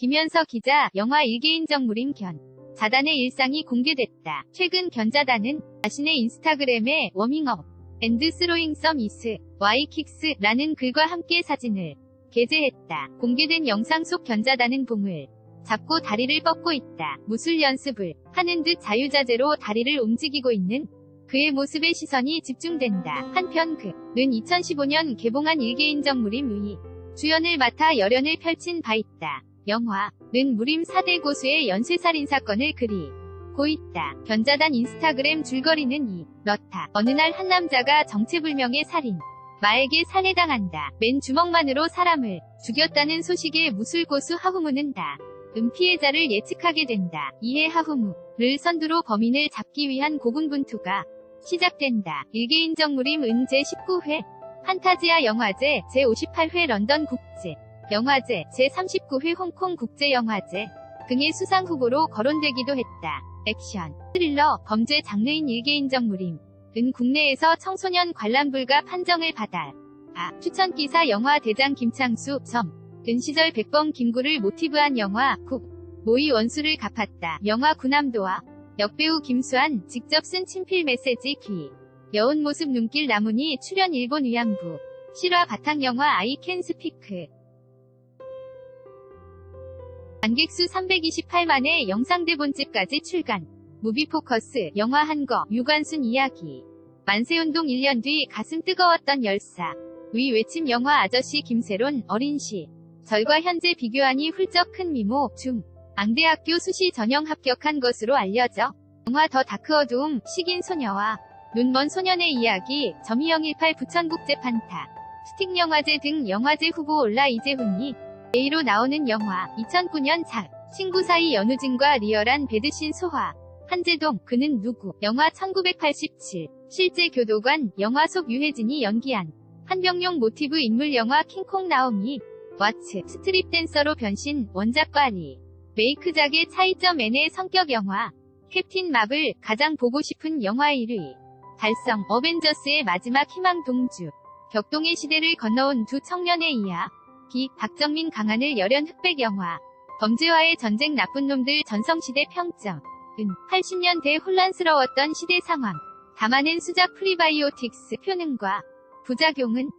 김현서 기자, 영화 일개인 정물임 견. 자단의 일상이 공개됐다. 최근 견자단은 자신의 인스타그램에 워밍업, 앤드 스로잉 썸 이스, 와이킥스라는 글과 함께 사진을 게재했다. 공개된 영상 속 견자단은 봉을 잡고 다리를 뻗고 있다. 무술 연습을 하는 듯 자유자재로 다리를 움직이고 있는 그의 모습에 시선이 집중된다. 한편 그는 2015년 개봉한 일개인 정물임 의 주연을 맡아 열연을 펼친 바 있다. 영화는 무림 4대 고수의 연쇄살인 사건을 그리 고 있다. 견자단 인스타그램 줄거리는 이 렇다. 어느 날 한 남자가 정체불명의 살인 마에게 살해당한다. 맨 주먹만으로 사람을 죽였다는 소식에 무술고수 하후무는 다. 음 피해자를 예측하게 된다. 이에 하후무를 선두로 범인을 잡기 위한 고군분투가 시작된다. 일개인 정물임 은 제 19회 판타지아 영화제 제58회 런던 국제 영화제 제39회 홍콩 국제영화제. 등의 수상 후보로 거론되기도 했다. 액션, 스릴러, 범죄 장르인 일개인 정물임. 은 국내에서 청소년 관람 불가 판정을 받아. 아, 추천기사 영화 대장 김창수 점은 시절 백범 김구를 모티브한 영화 국. 모의 원수를 갚았다. 영화 구남도와 역배우 김수환 직접 쓴 친필 메시지 귀 여운 모습 눈길 나무니 출연 일본 위안부. 실화 바탕 영화 아이 캔 스피크 관객수 328만의 영상 대본집까지 출간. 무비포커스 영화 한거 유관순 이야기. 만세운동 1년 뒤 가슴 뜨거웠던 열사. 위 외침 영화 아저씨 김세론 어린 시. 절과 현재 비교하니 훌쩍 큰 미모 중. 앙대학교 수시 전형 합격한 것으로 알려져 영화 더 다크 어두움 식인 소녀와 눈먼 소년의 이야기 점희영 18 부천국제판타. 스틱 영화제 등 영화제 후보 올라 이재훈이 A로 나오는 영화 2009년 작 친구 사이 연우진과 리얼한 배드신 소화. 한재동 그는 누구? 영화 1987 실제 교도관 영화 속 유해진이 연기한. 한병용 모티브 인물 영화 킹콩 나오미. 왓츠 스트립 댄서로 변신 원작과 리 메이크작의 차이점 N의 성격 영화. 캡틴 마블 가장 보고 싶은 영화 1위. 달성 어벤져스의 마지막 희망 동주. 격동의 시대를 건너온 두 청년의 이야 기 박정민 강한을 열연 흑백 영화 범죄와의 전쟁 나쁜 놈들 전성시대 평점 은 80년대 혼란스러웠던 시대 상황 담아낸 수작 프리바이오틱스 효능과 부작용은